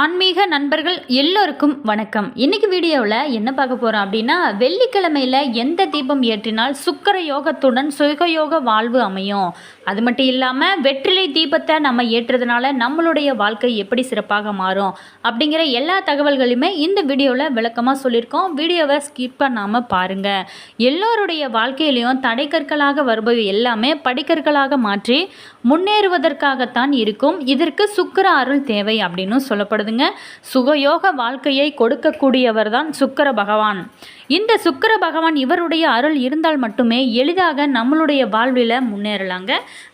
ஆன்மீக நண்பர்கள் எல்லோருக்கும் வணக்கம். இன்னைக்கு வீடியோவில் என்ன பார்க்க போகிறோம் அப்படின்னா வெள்ளிக்கிழமையில் எந்த தீபம் ஏற்றினால் சுக்கர யோகத்துடன் சுகயோக வாழ்வு அமையும்? அது மட்டும் இல்லாமல் வெற்றிலை தீபத்தை நம்ம ஏற்றுறதுனால நம்மளுடைய வாழ்க்கை எப்படி சிறப்பாக மாறும்? அப்படிங்கிற எல்லா தகவல்களையுமே இந்த வீடியோவில் விளக்கமாக சொல்லியிருக்கோம். வீடியோவை ஸ்கிப் பண்ணாமல் பாருங்கள் எல்லோருடைய வாழ்க்கையிலையும் தடைக்கற்களாக வருபவை எல்லாமே படிக்கற்களாக மாற்றி முன்னேறுவதற்காகத்தான் இருக்கும். இதற்கு சுக்கர அருள் தேவை அப்படின்னு சொல்லப்படுதுங்க சுகயோக வாழ்க்கையை கொடுக்கக்கூடியவர் தான் சுக்கர பகவான். இந்த சுக்கிர பகவான் இவருடைய அருள் இருந்தால் மட்டுமே எளிதாக நம்மளுடைய வாழ்வில் முன்னேறலாங்க.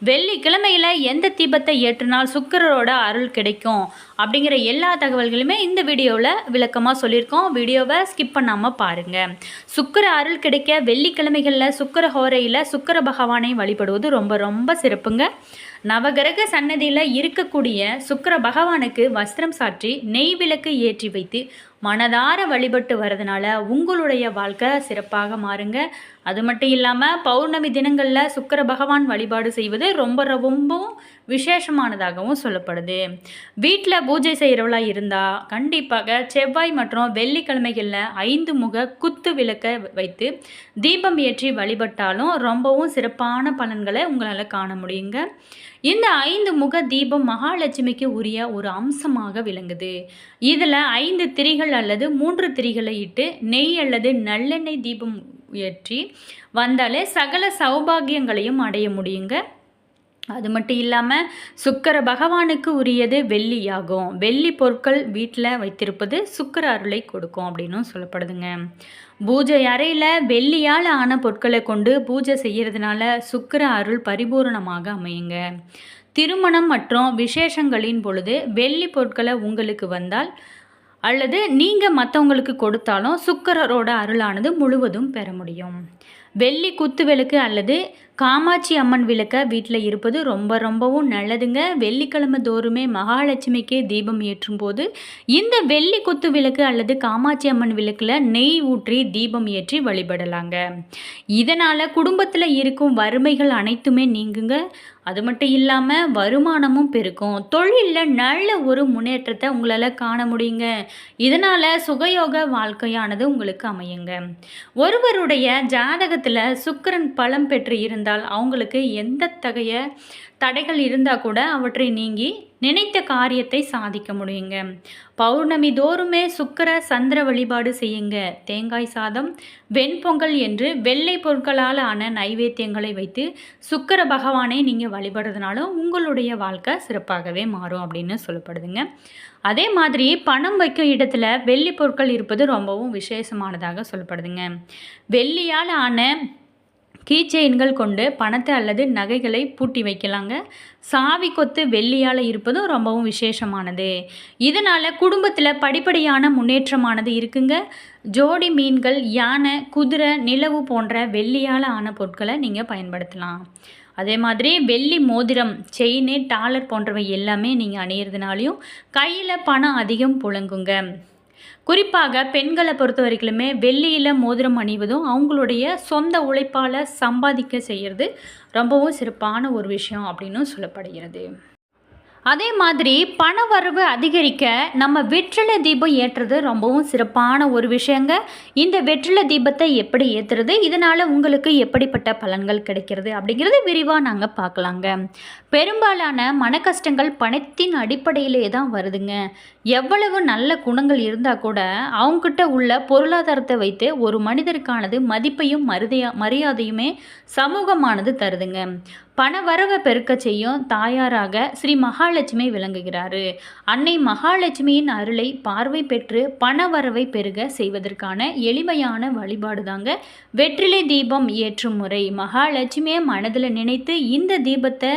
வெள்ளிக்கிழமையில் எந்த தீபத்தை ஏற்றினால் சுக்கிரரோட அருள் கிடைக்கும் அப்படிங்கிற எல்லா தகவல்களுமே இந்த வீடியோவில் விளக்கமாக சொல்லியிருக்கோம். வீடியோவை ஸ்கிப் பண்ணாமல் பாருங்கள் சுக்கர அருள் கிடைக்க வெள்ளிக்கிழமைகளில் சுக்கிர ஹோரையில் சுக்கர பகவானை வழிபடுவது ரொம்ப ரொம்ப சிறப்புங்க. நவகிரக சன்னதியில் இருக்கக்கூடிய சுக்கர பகவானுக்கு வஸ்திரம் சாற்றி நெய் விளக்கு ஏற்றி வைத்து மனதார வழிபட்டு வரதுனால உங்களுடைய வாழ்க்கை சிறப்பாக மாறுங்க. அது மட்டும் இல்லாமல் பௌர்ணமி தினங்களில் சுக்கர பகவான் வழிபாடு செய்வது ரொம்ப ரொம்பவும் விசேஷமானதாகவும் சொல்லப்படுது. வீட்டில் பூஜை செய்கிறவளா இருந்தால் கண்டிப்பாக செவ்வாய் மற்றும் வெள்ளிக்கிழமைகளில் ஐந்து முக குத்து விளக்க வைத்து தீபம் ஏற்றி வழிபட்டாலும் ரொம்பவும் சிறப்பான பலன்களை உங்களால் காண முடியுங்க. இந்த ஐந்து முக தீபம் மகாலட்சுமிக்கு உரிய ஒரு அம்சமாக விளங்குது. இதில் ஐந்து திரிகள் அல்லது மூன்று திரிகளை இட்டு நெய் அல்லது நல்லெண்ணெய் தீபம் ஏற்றி வந்தாலே சகல சௌபாகியங்களையும் அடைய முடியுங்க. அது மட்டும் இல்லாமல் சுக்கர பகவானுக்கு உரியது வெள்ளியாகும். வெள்ளி பொருட்கள் வீட்டில் வைத்திருப்பது சுக்கர அருளை கொடுக்கும் அப்படின்னும் சொல்லப்படுதுங்க. பூஜை அறையில் வெள்ளியால் ஆன பொருட்களை கொண்டு பூஜை செய்கிறதுனால சுக்கர அருள் பரிபூரணமாக அமையுங்க. திருமணம் மற்றும் விசேஷங்களின் பொழுது வெள்ளி பொருட்களை உங்களுக்கு வந்தால் அல்லது நீங்கள் மற்றவங்களுக்கு கொடுத்தாலும் சுக்கரரோட அருளானது முழுவதும் பெற முடியும். வெள்ளி குத்து விளக்கு அல்லது காமாட்சி அம்மன் விளக்க வீட்டில் இருப்பது ரொம்ப ரொம்பவும் நல்லதுங்க. வெள்ளிக்கிழமை தோறுமே மகாலட்சுமிக்கே தீபம் ஏற்றும் போது இந்த வெள்ளி குத்து விளக்கு அல்லது காமாட்சி அம்மன் விளக்கில் நெய் ஊற்றி தீபம் ஏற்றி வழிபடலாங்க. இதனால் குடும்பத்தில் இருக்கும் வறுமைகள் அனைத்துமே நீங்குங்க. அது மட்டும் இல்லாமல் வருமானமும் பெருக்கும். தொழிலில் நல்ல ஒரு முன்னேற்றத்தை உங்களால் காண முடியுங்க. இதனால் சுகயோக வாழ்க்கையானது உங்களுக்கு அமையுங்க. ஒருவருடைய ஜாதகத்தில் சுக்கரன் பலம் பெற்று இருந்தால் அவங்களுக்கு எந்த தகைய தடைகள் இருந்தால் கூட அவற்றை நீங்கி நினைத்த காரியத்தை சாதிக்க முடியுங்க. பௌர்ணமி தோறுமே சுக்கர சந்திர வழிபாடு செய்யுங்க. தேங்காய் சாதம் வெண்பொங்கல் என்று வெள்ளை பொருட்களால் ஆன நைவேத்தியங்களை வைத்து சுக்கர பகவானை நீங்கள் வழிபடுறதுனாலும் உங்களுடைய வாழ்க்கை சிறப்பாகவே மாறும் அப்படின்னு சொல்லப்படுதுங்க. அதே மாதிரி பணம் வைக்கும் இடத்துல வெள்ளி பொருட்கள் இருப்பது ரொம்பவும் விசேஷமானதாக சொல்லப்படுதுங்க. வெள்ளியால் ஆன கீச்செயின்கள் கொண்டு பணத்தை அல்லது நகைகளை பூட்டி வைக்கலாங்க. சாவி கொத்து வெள்ளியால் இருப்பதும் ரொம்பவும் விசேஷமானது. இதனால் குடும்பத்தில் படிப்படியான முன்னேற்றமானது இருக்குங்க. ஜோடி மீன்கள் யானை குதிரை நிலவு போன்ற வெள்ளியால் ஆன பொருட்களை நீங்கள் பயன்படுத்தலாம். அதே மாதிரி வெள்ளி மோதிரம் செயின் டாலர் போன்றவை எல்லாமே நீங்கள் அணியிறதுனாலையும் கையில் பணம் அதிகம் புழங்குங்க. குறிப்பாக பெண்களை பொறுத்த வரைக்குமே வெள்ளியில் மோதிரம் அணிவதும் அவங்களுடைய சொந்த உழைப்பால் சம்பாதிக்க செய்கிறது ரொம்பவும் சிறப்பான ஒரு விஷயம் அப்படின்னு சொல்லப்படுகிறது. அதே மாதிரி பண வரவு அதிகரிக்க நம்ம வெற்றிலை தீபம் ஏற்றுறது ரொம்பவும் சிறப்பான ஒரு விஷயங்க. இந்த வெற்றிலை தீபத்தை எப்படி ஏற்றுறது இதனால் உங்களுக்கு எப்படிப்பட்ட பலன்கள் கிடைக்கிறது? அப்படிங்கிறது விரிவாக நாங்கள் பார்க்கலாங்க. பெரும்பாலான மன கஷ்டங்கள் பணத்தின் அடிப்படையிலே தான் வருதுங்க. எவ்வளவு நல்ல குணங்கள் இருந்தால் கூட அவங்கக்கிட்ட உள்ள பொருளாதாரத்தை வைத்து ஒரு மனிதருக்கானது மதிப்பையும் மருதையா மரியாதையுமே சமூகமானது தருதுங்க. பண வரவை பெருக்க செய்யும் தாயாராக ஸ்ரீ மகாலட்சுமி விளங்குகிறாரு. அன்னை மகாலட்சுமியின் அருளை பார்வை பெற்று பண வரவை பெருக செய்வதற்கான எளிமையான வழிபாடு தாங்க வெற்றிலை தீபம் ஏற்றும் முறை. மகாலட்சுமியை மனதில் நினைத்து இந்த தீபத்தை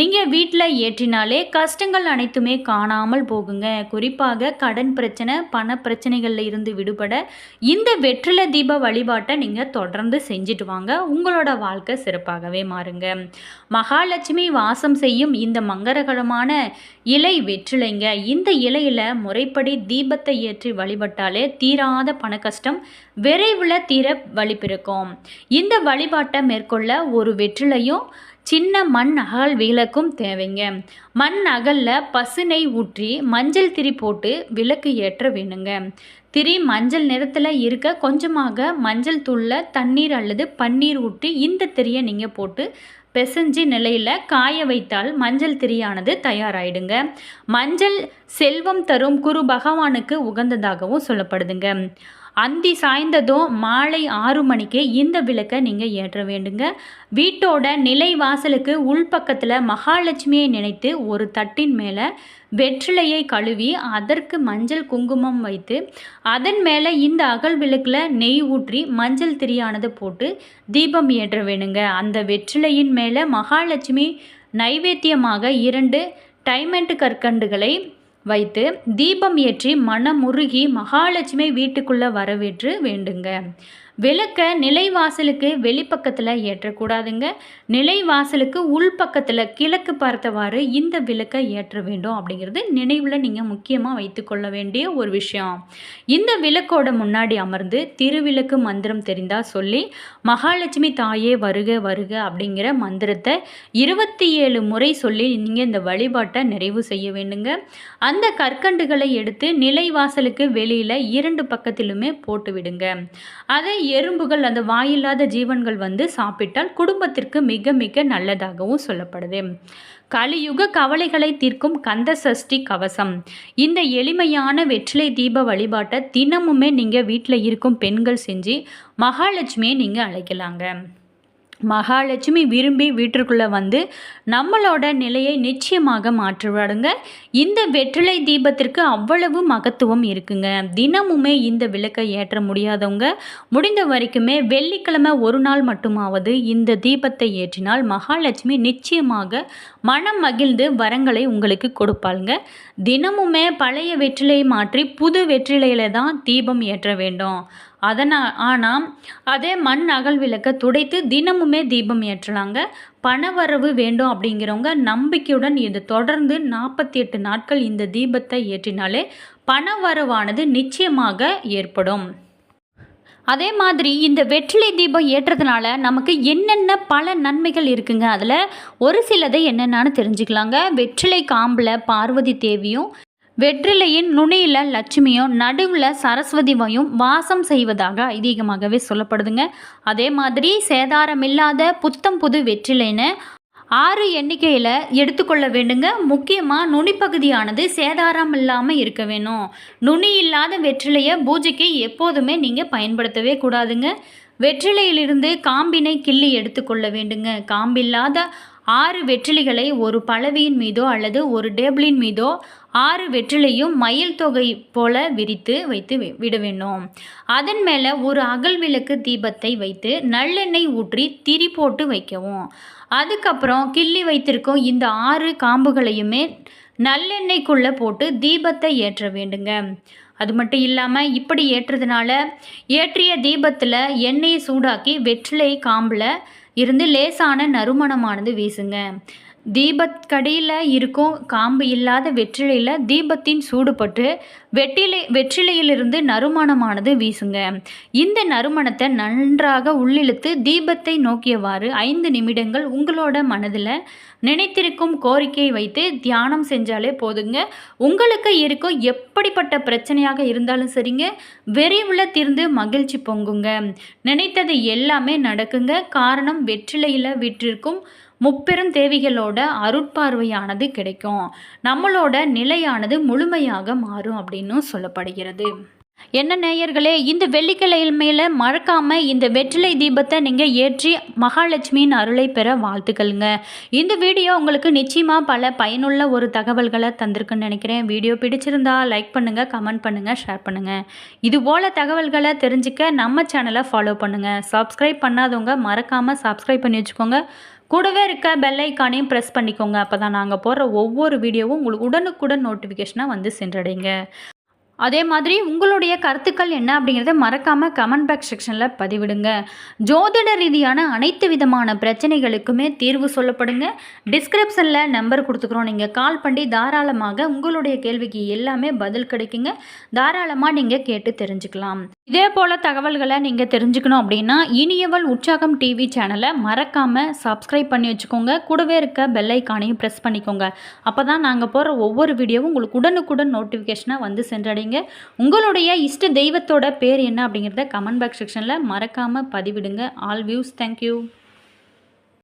நீங்கள் வீட்டில் ஏற்றினாலே கஷ்டங்கள் அனைத்துமே காணாமல் போகுங்க. குறிப்பாக கடன் பிரச்சனை பண பிரச்சனைகளில் இருந்து விடுபட இந்த வெற்றிலை தீப வழிபாட்டை நீங்கள் தொடர்ந்து செஞ்சுட்டு வாங்க. உங்களோட வாழ்க்கை சிறப்பாகவே மாறுங்க. மகாலட்சுமி வாசம் செய்யும் இந்த மங்கரகரமான இலை வெற்றிலைங்க. இந்த இலையில் முறைப்படி தீபத்தை ஏற்றி வழிபட்டாலே தீராத பண கஷ்டம் விரைவில் தீர வழிபிறக்கும் இந்த வழிபாட்டை மேற்கொள்ள ஒரு வெற்றிலையும் சின்ன மண் அகல் விளக்கும் தேவைங்க. மண் அகலில் பசுனை ஊற்றி மஞ்சள் திரி போட்டு விளக்கு ஏற்ற வேணுங்க. திரி மஞ்சள் நிறத்தில் இருக்க கொஞ்சமாக மஞ்சள் தூளில் தண்ணீர் அல்லது பன்னீர் ஊற்றி இந்த திரியை நீங்கள் போட்டு பெசஞ்சி நிலையில் காய வைத்தால் மஞ்சள் திரியானது தயாராகிடுங்க மஞ்சள் செல்வம் தரும் குரு பகவானுக்கு உகந்ததாகவும் சொல்லப்படுதுங்க. அந்தி சாய்ந்ததும் மாலை ஆறு மணிக்கு இந்த விளக்கை நீங்கள் ஏற்ற வேண்டுங்க. வீட்டோட நிலை வாசலுக்கு உள்பக்கத்தில் மகாலட்சுமியை நினைத்து ஒரு தட்டின் மேலே வெற்றிலையை கழுவி அதற்கு மஞ்சள் குங்குமம் வைத்து அதன் மேலே இந்த அகல் விளக்கில் நெய் ஊற்றி மஞ்சள் திரியானது போட்டு தீபம் ஏற்ற வேணுங்க. அந்த வெற்றிலையின் மேலே மகாலட்சுமி நைவேத்தியமாக இரண்டு டைமண்ட் கற்கண்டுகளை வைத்து தீபம் ஏற்றி மனமுருகி மகாலட்சுமி வீட்டுக்குள்ளே வரவேற்று வேண்டுங்க. விளக்க நிலைவாசலுக்கு வெளிப்பக்கத்தில் ஏற்றக்கூடாதுங்க. நிலைவாசலுக்கு உள்பக்கத்தில் கிழக்கு பார்த்தவாறு இந்த விளக்கை ஏற்ற வேண்டும் அப்படிங்கிறது நினைவில் நீங்கள் முக்கியமாக வைத்துக்கொள்ள வேண்டிய ஒரு விஷயம். இந்த விளக்கோட முன்னாடி அமர்ந்து திருவிளக்கு மந்திரம் தெரிந்தால் சொல்லி மகாலட்சுமி தாயே வருக வருக அப்படிங்கிற மந்திரத்தை இருபத்தி ஏழு முறை சொல்லி நீங்கள் இந்த வழிபாட்டை நிறைவு செய்ய வேண்டுங்க. அந்த கற்கண்டுகளை எடுத்து நிலைவாசலுக்கு வெளியில் இரண்டு பக்கத்திலுமே போட்டு விடுங்க. அதை எறும்புகள் அந்த வாயில்லாத ஜீவன்கள் வந்து சாப்பிட்டால் குடும்பத்திற்கு மிக மிக நல்லதாகவும் சொல்லப்படுது. கலியுக கவலைகளை தீர்க்கும் கந்த சஷ்டி கவசம். இந்த எளிமையான வெற்றிலை தீப வழிபாட்டை தினமுமே நீங்கள் வீட்டில் இருக்கும் பெண்கள் செஞ்சு மகாலட்சுமியை நீங்கள் அழைக்கலாங்க. மகாலட்சுமி விரும்பி வீட்டிற்குள்ளே வந்து நம்மளோட நிலையை நிச்சயமாக மாற்றுவாடுங்க இந்த வெற்றிலை தீபத்திற்கு அவ்வளவு மகத்துவம் இருக்குங்க. தினமுமே இந்த விளக்கை ஏற்ற முடியாதவங்க முடிந்த வரைக்குமே வெள்ளிக்கிழமை ஒரு நாள் மட்டுமாவது இந்த தீபத்தை ஏற்றினால் மகாலட்சுமி நிச்சயமாக மனம் மகிழ்ந்து வரங்களை உங்களுக்கு கொடுப்பாளுங்க. தினமுமே பழைய வெற்றிலையை மாற்றி புது வெற்றிலையில தான் தீபம் ஏற்ற வேண்டும். அதனால் ஆனால் அதே மண் அகல் விளக்க துடைத்து தினமுமே தீபம் ஏற்றலாங்க. பணவரவு வேண்டும் அப்படிங்கிறவங்க நம்பிக்கையுடன் இது தொடர்ந்து நாற்பத்தி எட்டு நாட்கள் இந்த தீபத்தை ஏற்றினாலே பணவரவானது நிச்சயமாக ஏற்படும். அதே மாதிரி இந்த வெற்றிலை தீபம் ஏற்றுறதுனால நமக்கு என்னென்ன பல நன்மைகள் இருக்குங்க? அதில் ஒரு சிலதை என்னென்னு தெரிஞ்சுக்கலாங்க. வெற்றிலை காம்பில் பார்வதி தேவியும் வெற்றிலையின் நுனியில் லட்சுமியும் நடுவில் சரஸ்வதிவையும் வாசம் செய்வதாக ஐதீகமாகவே சொல்லப்படுதுங்க. அதே மாதிரி சேதாரமில்லாத புத்தம் புது வெற்றிலைன்னு ஆறு எண்ணிக்கையில் எடுத்துக்கொள்ள வேண்டுங்க. முக்கியமாக நுனிப்பகுதியானது சேதாரம் இல்லாமல் இருக்க வேணும். நுனி இல்லாத வெற்றிலையை பூஜைக்கு எப்போதுமே நீங்கள் பயன்படுத்தவே கூடாதுங்க. வெற்றிலையிலிருந்து காம்பினை கிள்ளி எடுத்துக்கொள்ள வேண்டுங்க. காம்பில்லாத ஆறு வெற்றிலைகளை ஒரு பலவியின் மீதோ அல்லது ஒரு டேபிளின் மீதோ ஆறு வெற்றிலையும் மயில் தொகை போல விரித்து வைத்து விட வேண்டும் அதன் மேலே ஒரு அகல் விளக்கு தீபத்தை வைத்து நல்லெண்ணெய் ஊற்றி திரி போட்டு வைக்கவும். அதுக்கப்புறம் கிள்ளி வைத்திருக்கும் இந்த ஆறு காம்புகளையுமே நல்லெண்ணெய்க்குள்ளே போட்டு தீபத்தை ஏற்ற வேண்டுங்க. அது மட்டும் இல்லாமல் இப்படி ஏற்றுறதுனால ஏற்றிய தீபத்தில் எண்ணெயை சூடாக்கி வெற்றிலை காம்பில் இருந்து லேசான நறுமணமானது வீசுங்க. தீபக்கடியில் இருக்கும் காம்பு இல்லாத வெற்றிலையில் தீபத்தின் சூடுபட்டு வெற்றிலை வெற்றிலையிலிருந்து நறுமணமானது வீசுங்க. இந்த நறுமணத்தை நன்றாக உள்ளிழுத்து தீபத்தை நோக்கியவாறு ஐந்து நிமிடங்கள் உங்களோட மனதில் நினைத்திருக்கும் கோரிக்கையை வைத்து தியானம் செஞ்சாலே போதுங்க. உங்களுக்கு இருக்கும் எப்படிப்பட்ட பிரச்சனையாக இருந்தாலும் சரிங்க. விரைவில் தீர்ந்து மகிழ்ச்சி பொங்குங்க. நினைத்தது எல்லாமே நடக்குங்க. காரணம் வெற்றிலையில் விற்றிருக்கும் முப்பெரும் தேவிகளோட அருட்பார்வையானது கிடைக்கும். நம்மளோட நிலையானது முழுமையாக மாறும் அப்படின்னு சொல்லப்படுகிறது. என்ன நேயர்களே இந்த வெள்ளிக்கிழமையில் மறக்காமல் இந்த வெற்றிலை தீபத்தை நீங்கள் ஏற்றி மகாலட்சுமியின் அருளை பெற வாழ்த்துக்கள்ங்க. இந்த வீடியோ உங்களுக்கு நிச்சயமாக பல பயனுள்ள ஒரு தகவல்களை தந்திருக்குன்னு நினைக்கிறேன். வீடியோ பிடிச்சிருந்தா லைக் பண்ணுங்கள் கமெண்ட் பண்ணுங்கள் ஷேர் பண்ணுங்கள் இது போல் தகவல்களை தெரிஞ்சுக்க நம்ம சேனலை ஃபாலோ பண்ணுங்கள் சப்ஸ்கிரைப் பண்ணாதவங்க மறக்காமல் சப்ஸ்கிரைப் பண்ணி வச்சுக்கோங்க. கூடவே இருக்க பெல்லைக்கானையும் ப்ரெஸ் பண்ணிக்கோங்க. அப்போ தான் நாங்கள் போடுற ஒவ்வொரு வீடியோவும் உங்களுக்கு உடனுக்குடன் நோட்டிஃபிகேஷனாக வந்து சென்றடைங்க. அதே மாதிரி உங்களுடைய கருத்துக்கள் என்ன அப்படிங்கிறத மறக்காமல் கமெண்ட் பாக்ஸ் செக்ஷனில் பதிவிடுங்க. ஜோதிட ரீதியான அனைத்து விதமான பிரச்சனைகளுக்குமே தீர்வு சொல்லப்படுங்க. டிஸ்கிரிப்ஷனில் நம்பர் கொடுத்துக்குறோம். நீங்கள் கால் பண்ணி தாராளமாக உங்களுடைய கேள்விக்கு எல்லாமே பதில் கிடைக்குங்க. தாராளமாக நீங்கள் கேட்டு தெரிஞ்சுக்கலாம். இதே போல் தகவல்களை நீங்கள் தெரிஞ்சுக்கணும் அப்படின்னா இனியவள் உற்சாகம் டிவி சேனலை மறக்காமல் சப்ஸ்கிரைப் பண்ணி வச்சுக்கோங்க. கூடவே இருக்க பெல்லைக்கானையும் ப்ரெஸ் பண்ணிக்கோங்க. அப்போ தான் நாங்கள் போகிற ஒவ்வொரு வீடியோவும் உங்களுக்கு உடனுக்குடன் நோட்டிஃபிகேஷனாக வந்து சென்றடைங்க. உங்களுடைய இஷ்ட தெய்வத்தோட பேர் என்ன அப்படிங்கிறத கமெண்ட் பாக்ஸ் செக்ஷனில் மறக்காமல் பதிவிடுங்க. All views thank you